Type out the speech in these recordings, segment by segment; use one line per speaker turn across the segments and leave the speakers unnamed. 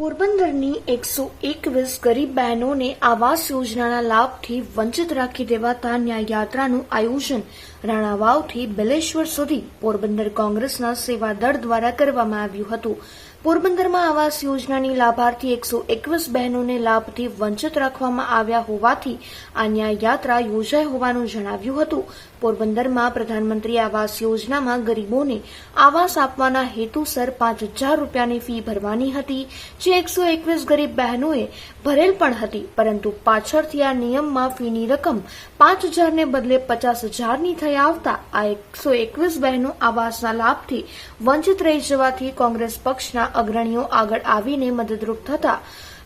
પોરબંદરની એકસો એકવીસ ગરીબ બહેનોને આવાસ યોજનાના લાભથી વંચિત રાખી દેવાતા ન્યાયયાત્રાનું આયોજન રાણાવાવથી બલેશ્વર સુધી પોરબંદર કોંગ્રેસના સેવા દળ દ્વારા કરવામાં આવ્યું હતું. પોરબંદરમાં આવાસ યોજનાની લાભાર્થી એકસો એકવીસ બહેનોને લાભથી વંચિત રાખવામાં આવ્યા હોવાથી આ ન્યાયયાત્રા યોજાઈ હોવાનું જણાવ્યું હતું. પોરબંદરમાં પ્રધાનમંત્રી આવાસ યોજનામાં ગરીબોને આવાસ આપવાના હેતુસર પાંચ હજાર રૂપિયાની ફી ભરવાની હતી, જે એકસો એકવીસ ગરીબ બહેનોએ ભરેલ પણ હતી, પરંતુ પાછળથી આ નિયમમાં ફીની રકમ પાંચ હજારને બદલે પચાસ હજારની થઈ આવતા આ એકસો એકવીસ બહેનો આવાસના લાભથી વંચિત રહી જવાથી કોંગ્રેસ પક્ષના અગ્રણીઓ આગળ આવીને મદદરૂપ થતા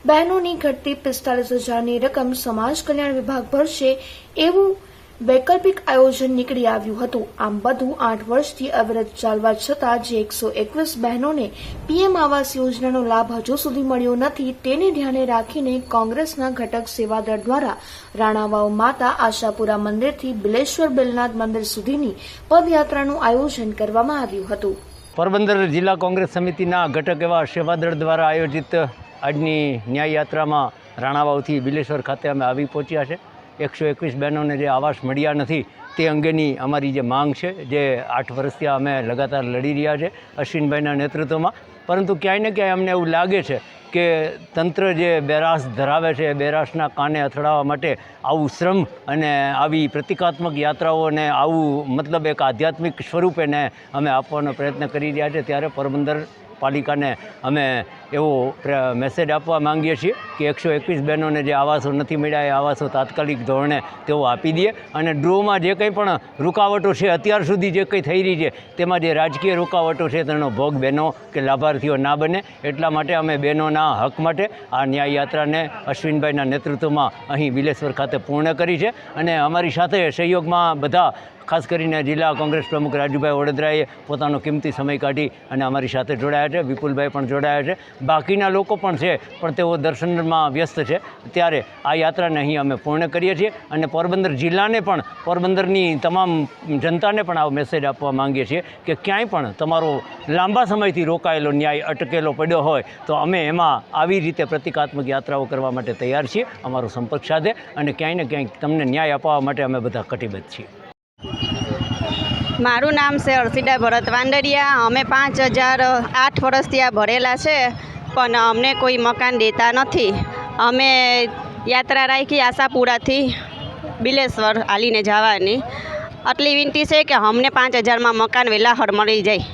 બહેનોની ઘટતી પિસ્તાલીસ હજારની રકમ સમાજ કલ્યાણ વિભાગ ભરશે એવું વૈકલ્પિક આયોજન નીકળી આવ્યું હતું. આમ બધું આઠ વર્ષથી અવિરત ચાલવા છતાં જે એકસો એકવીસ બહેનોને પીએમ આવાસ યોજનાનો લાભ હજુ સુધી મળ્યો નથી, તેને ધ્યાને રાખીને કોંગ્રેસના ઘટક સેવાદળ દ્વારા રાણાવાવ માતા આશાપુરા મંદિરથી બિલેશ્વર બેલનાથ મંદિર સુધીની પદયાત્રાનું આયોજન કરવામાં આવ્યું હતું.
પોરબંદર જિલ્લા કોંગ્રેસ સમિતિના ઘટક એવા સેવાદળ દ્વારા આયોજિત આજની ન્યાયયાત્રામાં રાણાવાવથી બિલેશ્વર ખાતે અમે આવી પહોંચ્યા છે. એકસો એકવીસ બહેનોને જે આવાસ મળ્યા નથી, તે અંગેની અમારી જે માંગ છે, જે આઠ વર્ષથી અમે લગાતાર લડી રહ્યા છે અશ્વિનભાઈના નેતૃત્વમાં. પરંતુ ક્યાંય ને ક્યાંય અમને એવું લાગે છે કે તંત્ર જે બેરાસ ધરાવે છે બેરાસના કાને અથડાવવા માટે આવું શ્રમ અને આવી પ્રતિકાત્મક યાત્રાઓને આવું મતલબ એક આધ્યાત્મિક સ્વરૂપેને અમે આપવાનો પ્રયત્ન કરી રહ્યા છે. ત્યારે પોરબંદર પાલિકાને અમે એવો મેસેજ આપવા માંગીએ છીએ કે એકસો એકવીસ બહેનોને જે આવાસો નથી મળ્યા, એ આવાસો તાત્કાલિક ધોરણે તેઓ આપી દે અને ડ્રોમાં જે કંઈ પણ રૂકાવટો છે, અત્યાર સુધી જે કંઈ થઈ રહી છે, તેમાં જે રાજકીય રૂકાવટો છે, તેનો ભોગ બહેનો કે લાભાર્થીઓ ના બને. એટલા માટે અમે બહેનોના હક માટે આ ન્યાય યાત્રાને અશ્વિનભાઈના નેતૃત્વમાં અહીં વિલેશ્વર ખાતે પૂર્ણ કરી છે અને અમારી સાથે સહયોગમાં બધા ખાસ કરીને જિલ્લા કોંગ્રેસ પ્રમુખ રાજુભાઈ વડોદરાએ પોતાનો કિંમતી સમય કાઢી અને અમારી સાથે જોડાયા છે. વિપુલભાઈ પણ જોડાયા છે. બાકીના લોકો પણ છે, પણ તેઓ દર્શનમાં વ્યસ્ત છે. ત્યારે આ યાત્રાને અહીં અમે પૂર્ણ કરીએ છીએ અને પોરબંદર જિલ્લાને પણ, પોરબંદરની તમામ જનતાને પણ આ મેસેજ આપવા માંગીએ છીએ કે ક્યાંય પણ તમારો લાંબા સમયથી રોકાયેલો ન્યાય અટકેલો પડ્યો હોય, તો અમે એમાં આવી રીતે પ્રતિકાત્મક યાત્રાઓ કરવા માટે તૈયાર છીએ. અમારો સંપર્ક સાધે અને ક્યાંય ને ક્યાંય તમને ન્યાય અપાવવા માટે અમે બધા કટિબદ્ધ છીએ.
મારું નામ છે અર્ષિડા ભરત વાંદરિયા અમે પાંચ હજાર આઠ વર્ષથી આ ભરેલા છે, પણ અમને કોઈ મકાન દેતા નથી. અમે યાત્રા રાખી આશાપુરાથી બિલેશ્વર હાલીને જવાની. આટલી વિનંતી છે કે અમને પાંચ હજારમાં મકાન વહેલા હળ મળી જાય.